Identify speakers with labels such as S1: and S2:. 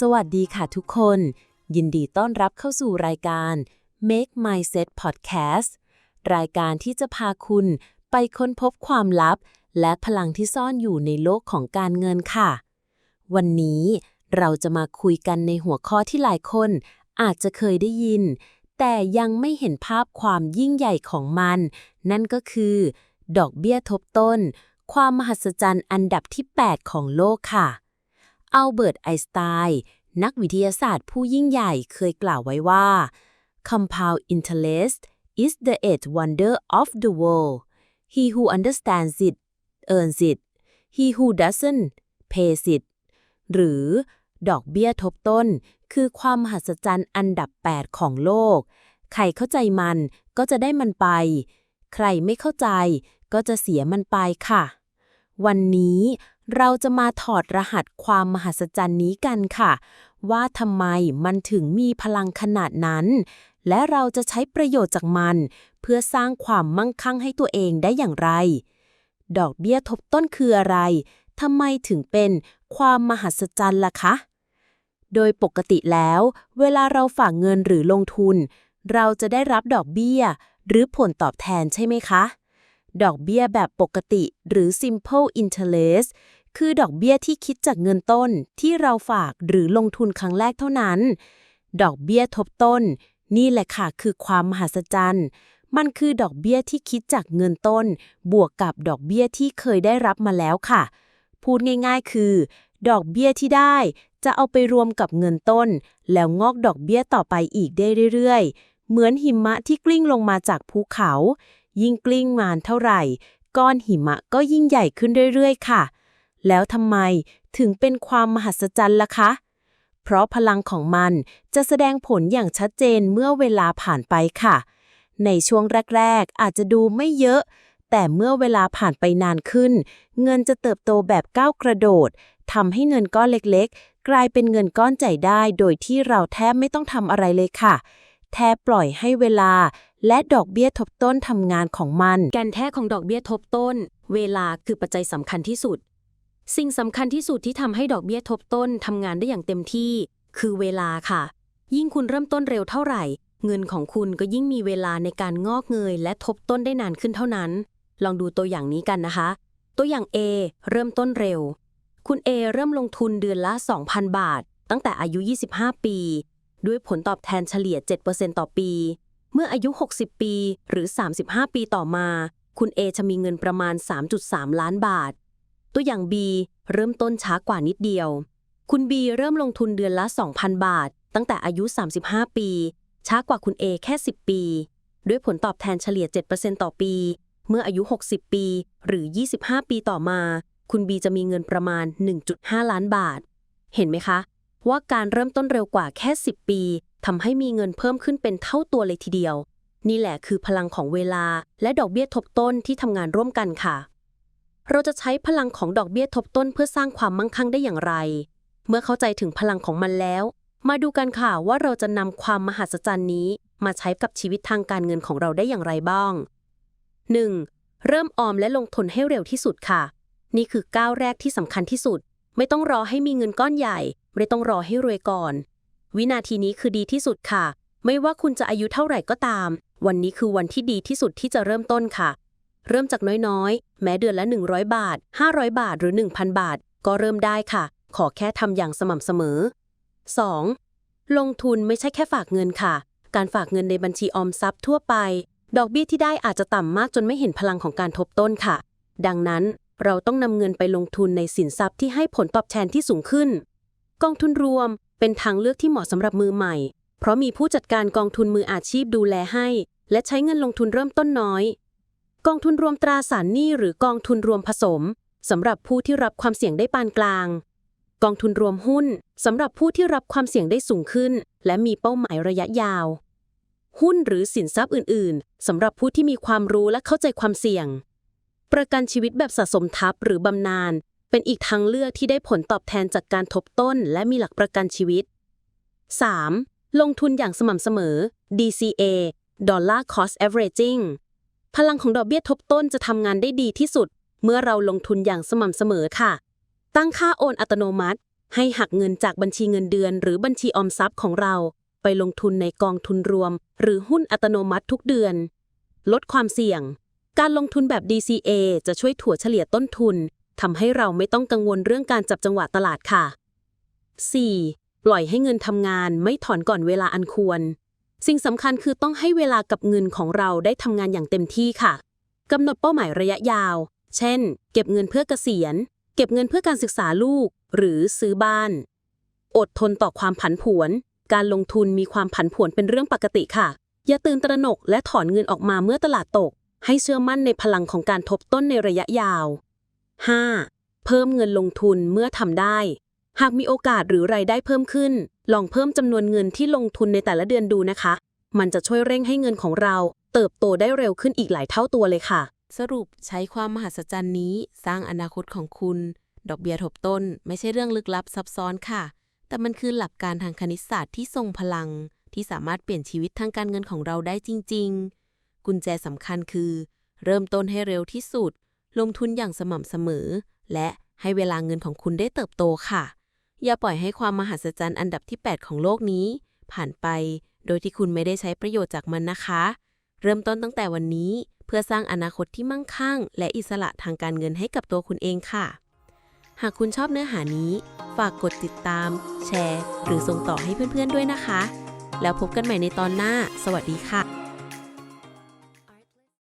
S1: สวัสดีค่ะทุกคน ยินดีต้อนรับเข้าสู่รายการ Make Mindset Podcast รายการที่จะพาคุณไปค้นพบความลับ และพลังที่ซ่อนอยู่ในโลกของการเงินค่ะ วันนี้เราจะมาคุยกันในหัวข้อที่หลายคน อาจจะเคยได้ยิน แต่ยังไม่เห็นภาพความยิ่งใหญ่ของมัน นั่นก็คือ ดอกเบี้ยทบต้น ความมหัศจรรย์อันดับที่ 8 ของโลกค่ะ อัลเบิร์ตไอน์สไตน์นักวิทยาศาสตร์ผู้ยิ่งใหญ่เคยกล่าวไว้ว่า compound interest is the eighth wonder of the world he who understands it earns it he who doesn't pays it หรือ ดอกเบี้ยทบต้น คือความมหัศจรรย์อันดับ 8 ของโลก ใครเข้าใจมันก็จะได้มันไป ใครไม่เข้าใจก็จะเสียมันไปค่ะ วันนี้ เราจะมาถอดรหัสความมหัศจรรย์นี้กันค่ะ ว่าทำไมมันถึงมีพลังขนาดนั้น และเราจะใช้ประโยชน์จากมัน เพื่อสร้างความมั่งคั่งให้ตัวเองได้อย่างไร ดอกเบี้ยทบต้นคืออะไรทำไมถึงเป็นความมหัศจรรย์ล่ะคะ โดยปกติแล้ว เวลาเราฝากเงินหรือลงทุน เราจะได้รับดอกเบี้ย หรือผลตอบแทนใช่ไหมคะดอกเบี้ยแบบปกติหรือ simple interest คือดอกเบี้ยที่คิดจากเงินต้นที่เราฝากหรือลงทุนครั้งแรกเท่านั้น ดอกเบี้ยทบต้น นี่แหละค่ะคือความมหัศจรรย์ มันคือดอกเบี้ยที่คิดจากเงินต้น บวกกับดอกเบี้ยที่เคยได้รับมาแล้วค่ะ พูดง่ายๆ คือ ดอกเบี้ยที่ได้จะเอาไปรวมกับเงินต้น แล้วงอกดอกเบี้ยต่อไปอีกได้เรื่อยๆ เหมือนหิมะที่กลิ้งลงมาจากภูเขา ยิ่งกลิ้งมานเท่าไหร่ ก้อนหิมะก็ยิ่งใหญ่ขึ้นเรื่อยๆ ค่ะ แล้วทำไมถึงเป็นความมหัศจรรย์ล่ะคะ เพราะพลังของมันจะแสดงผลอย่างชัดเจนเมื่อเวลาผ่านไปค่ะ ในช่วงแรก ๆ อาจจะดูไม่เยอะ แต่เมื่อเวลาผ่านไปนานขึ้น เงินจะเติบโตแบบก้าวกระโดดทำให้เงินก้อนเล็กๆ กลายเป็นเงินก้อนใหญ่ได้ โดยที่เราแทบไม่ต้องทำอะไรเลยค่ะ แทบปล่อยให้เวลาและดอกเบี้ยทบต้นทำงานของมัน
S2: แกนแท้ของดอกเบี้ยทบต้น เวลาคือปัจจัยสำคัญที่สุด สิ่งสำคัญที่สุดที่ทำให้ดอกเบี้ยทบต้นทำงานได้อย่างเต็มที่ คือเวลาค่ะ ยิ่งคุณเริ่มต้นเร็วเท่าไหร่ เงินของคุณก็ยิ่งมีเวลาในการงอกเงย และทบต้นได้นานขึ้นเท่านั้น ลองดูตัวอย่างนี้กันนะคะ ตัวอย่าง A เริ่มต้นเร็ว คุณ A เริ่มลงทุนเดือนละ 2,000 บาท ตั้งแต่อายุ 25 ปี ด้วยผลตอบแทนเฉลี่ย 7%ต่อปี เมื่ออายุ 60 ปี หรือ 35 ปีต่อมา คุณ A จะมีเงินประมาณ 3.3 ล้านบาท ตัวอย่าง B เริ่มต้นช้ากว่านิดเดียว คุณ B เริ่มลงทุนเดือนละ 2,000 บาท ตั้งแต่อายุ 35 ปี ช้ากว่าคุณ A แค่ 10 ปี ด้วยผลตอบแทนเฉลี่ย 7%ต่อปี เมื่ออายุ 60 ปี หรือ 25 ปีต่อมา คุณ B จะมีเงินประมาณ 1.5 ล้านบาท เห็นไหมคะ ว่าการเริ่มต้นเร็วกว่าแค่ 10 ปีทำให้มีเงินเพิ่มขึ้นเป็นเท่าตัวเลยทีเดียว นี่แหละคือพลังของเวลาและดอกเบี้ยทบต้นที่ทำงานร่วมกันค่ะ เราจะใช้พลังของดอกเบี้ยทบต้นเพื่อสร้างความมั่งคั่งได้อย่างไร เมื่อเข้าใจถึงพลังของมันแล้ว มาดูกันค่ะว่าเราจะนำความมหัศจรรย์นี้ มาใช้กับชีวิตทางการเงินของเราได้อย่างไรบ้าง 1. เริ่มออมและลงทุนให้เร็วที่สุดค่ะ นี่คือก้าวแรกที่สำคัญที่สุด ไม่ต้องรอให้มีเงินก้อนใหญ่ ไม่ต้องรอให้รวยก่อน วินาทีนี้คือดีที่สุดค่ะ ไม่ว่าคุณจะอายุเท่าไหร่ก็ตาม วันนี้คือวันที่ดีที่สุดที่จะเริ่มต้นค่ะ เริ่มจากน้อยๆ แม้เดือนละ 100 บาท 500 บาทหรือ 1,000 บาท ก็เริ่มได้ค่ะ ขอแค่ทำอย่างสม่ำเสมอ 2. ลงทุนไม่ใช่แค่ฝากเงินค่ะ การฝากเงินในบัญชีออมทรัพย์ทั่วไป ดอกเบี้ยที่ได้อาจจะต่ำมากจนไม่เห็นพลังของการทบต้นค่ะ ดังนั้นเราต้องนำเงินไปลงทุนในสินทรัพย์ที่ให้ผลตอบแทนที่สูงขึ้น กองทุนรวมเป็นทางเลือกที่เหมาะสำหรับมือใหม่ เพราะมีผู้จัดการกองทุนมืออาชีพดูแลให้ และใช้เงินลงทุนเริ่มต้นน้อย กองทุนรวมตราสารหนี้หรือกองทุนรวมผสมสำหรับผู้ที่รับความเสี่ยงได้ปานกลาง กองทุนรวมหุ้นสำหรับผู้ที่รับความเสี่ยงได้สูงขึ้น และมีเป้าหมายระยะยาว หุ้นหรือสินทรัพย์อื่น ๆสำหรับผู้ที่มีความรู้และเข้าใจความเสี่ยง ประกันชีวิตแบบสะสมทัพหรือบำนาญเป็นอีกทางเลือกที่ได้ผลตอบแทนจากการทบต้น และมีหลักประกันชีวิต 3. ลงทุนอย่างสม่ำเสมอ DCA Dollar Cost Averaging พลังของดอกเบี้ยทบต้นจะทำงานได้ดีที่สุด เมื่อเราลงทุนอย่างสม่ำเสมอค่ะ ตั้งค่าโอนอัตโนมัติ ให้หักเงินจากบัญชีเงินเดือน หรือบัญชีออมทรัพย์ของเรา ไปลงทุนในกองทุนรวม หรือหุ้นอัตโนมัติทุกเดือน ลดความเสี่ยง การลงทุนแบบ DCA จะช่วยถั่วเฉลี่ยต้นทุนทำให้เราไม่ต้องกังวลเรื่องการจับจังหวะตลาดค่ะ 4. ปล่อยให้เงินทำงานไม่ถอนก่อนเวลาอันควร สิ่งสำคัญคือต้องให้เวลากับเงินของเราได้ทำงานอย่างเต็มที่ค่ะกำหนดเป้าหมายระยะยาว เช่น เก็บเงินเพื่อเกษียณ เก็บเงินเพื่อการศึกษาลูก หรือซื้อบ้าน อดทนต่อความผันผวน การลงทุนมีความผันผวนเป็นเรื่องปกติค่ะ อย่าตื่นตระหนกและถอนเงินออกมาเมื่อตลาดตก ให้เชื่อมั่นในพลังของการทบต้นในระยะยาว 5. เพิ่มเงินลงทุนเมื่อทำได้ หากมีโอกาสหรือรายได้เพิ่มขึ้น ลองเพิ่มจำนวนเงินที่ลงทุนในแต่ละเดือนดูนะคะ มันจะช่วยเร่งให้เงินของเรา เติบโตได้เร็วขึ้นอีกหลายเท่าตัวเลยค่ะ
S1: สรุปใช้ความมหัศจรรย์นี้ สร้างอนาคตของคุณ ดอกเบี้ยทบต้น ไม่ใช่เรื่องลึกลับซับซ้อนค่ะ แต่มันคือหลักการทางคณิตศาสตร์ที่ทรงพลัง ที่สามารถเปลี่ยนชีวิตทางการเงินของเราได้จริง ๆ กุญแจสำคัญคือ เริ่มต้นให้เร็วที่สุด ลงทุนอย่างสม่ำเสมอ และให้เวลาเงินของคุณได้เติบโตค่ะ อย่าปล่อยให้ความมหัศจรรย์อันดับที่ 8 ของโลกนี้ ผ่านไป โดยที่คุณไม่ได้ใช้ประโยชน์จากมันนะคะ เริ่มต้นตั้งแต่วันนี้ เพื่อสร้างอนาคตที่มั่งคั่ง และอิสระทางการเงินให้กับตัวคุณเองค่ะ หากคุณชอบเนื้อหานี้ ฝากกดติดตาม แชร์ หรือส่งต่อให้เพื่อนๆด้วยนะคะ แล้วพบกันใหม่ในตอนหน้า สวัสดีค่ะ